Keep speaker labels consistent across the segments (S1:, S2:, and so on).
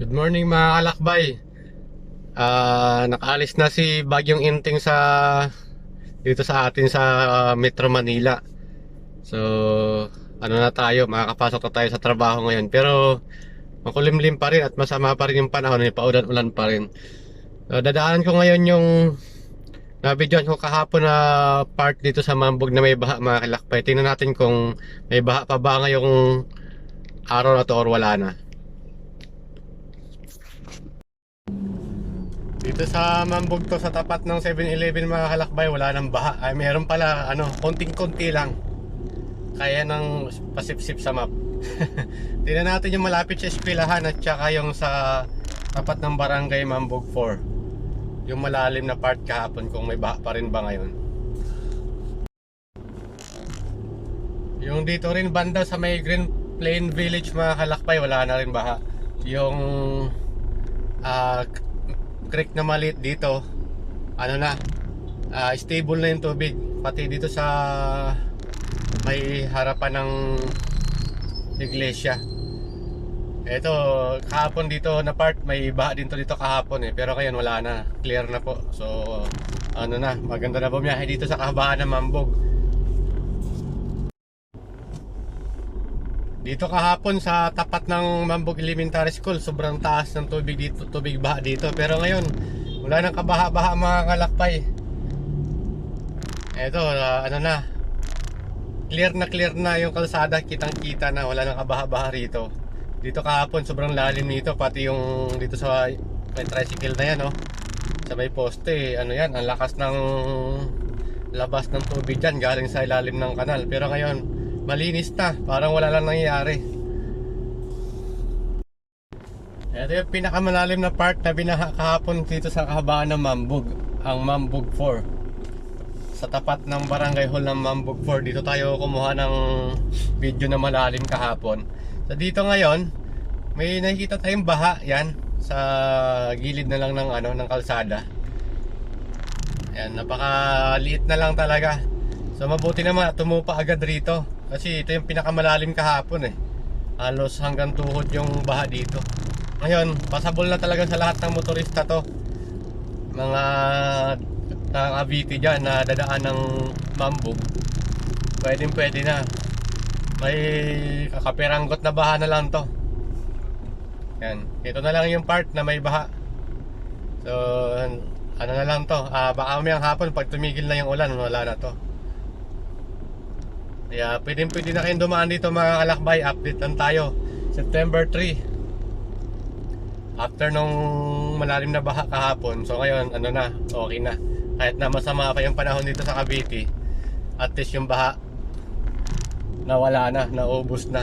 S1: Good morning mga kalakbay. Ah, nakaalis na si Bagyong Inting sa dito sa atin sa ah, Metro Manila. So, ano na tayo, makakapasok na tayo sa trabaho ngayon. Pero makulimlim pa rin at masama pa rin yung panahon, may paulan-ulan pa rin. So, dadaanan ko ngayon yung na-videoan ko kahapon na part dito sa Mambog na may baha mga kalakbay. Tingnan natin kung may baha pa ba ngayong araw na to or wala na. Dito sa Mambog sa tapat ng 7-Eleven mga kalakbay wala nang baha. Ay meron pala ano, konting-konti lang. Kaya ng pasipsip sa map. Tingnan natin yung malapit sa eskwelahan at saka yung sa tapat ng barangay Mambog 4. Yung malalim na part kahapon kung may baha pa rin ba ngayon. Yung dito rin banda sa may Green Plain Village mga kalakbay wala na rin baha. Yung ah creek na maliit dito. Ano na? Ah, stable na yung tubig. Pati dito sa may harapan ng iglesia. Eto kahapon dito na part may baha dito dito kahapon eh. Pero ngayon wala na. Clear na po. So ano na maganda na bumiyahe dito sa kahabaan ng Mambog Dito kahapon sa tapat ng Mambog Elementary School, sobrang taas ng tubig dito, tubig baha dito. Pero ngayon, wala nang kabaha-baha mga kalakpay. Eto, ah, ano na. Clear na clear na yung kalsada, kitang-kita na wala nang kabaha-baha rito. Dito kahapon, sobrang lalim nito, pati yung dito sa may tricycle na yan, oh. Sa may poste, ano yan, ang lakas ng labas ng tubig dyan, galing sa ilalim ng kanal. Pero ngayon, malinis na, parang wala lang nangyayari. Ito yung pinakamalalim na part na binaha kahapon dito sa kahabaan ng Mambug, ang Mambug 4. Sa tapat ng barangay hall ng Mambug 4, dito tayo kumuha ng video na malalim kahapon. So dito ngayon, may nakikita tayong baha, yan, sa gilid na lang ng ano ng kalsada. Yan, napakaliit na lang talaga. So mabuti naman tumupa agad rito kasi ito yung pinakamalalim kahapon eh. Halos hanggang tuhod yung baha dito. Ngayon, pasabol na talaga sa lahat ng motorista to. Mga ng Aviti dyan na dadaan ng Mambog. Pwedeng pwede na. May kakaperanggot na baha na lang to. Yan. Ito na lang yung part na may baha. So, ano na lang to. Ah, baka mamayang hapon pag tumigil na yung ulan, wala na to. Kaya pwede pwede na kayong dumaan dito mga kalakbay. Update lang tayo. September 3. After nung malalim na baha kahapon. So ngayon, ano na, okay na. Kahit na masama pa yung panahon dito sa Cavite. At least yung baha nawala na, naubos na.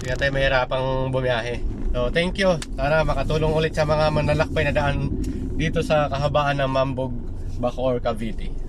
S1: Hindi na mahirapang bumiyahe. So thank you. Sana makatulong ulit sa mga manlalakbay na daan dito sa kahabaan ng Mambog, Bacoor, Cavite.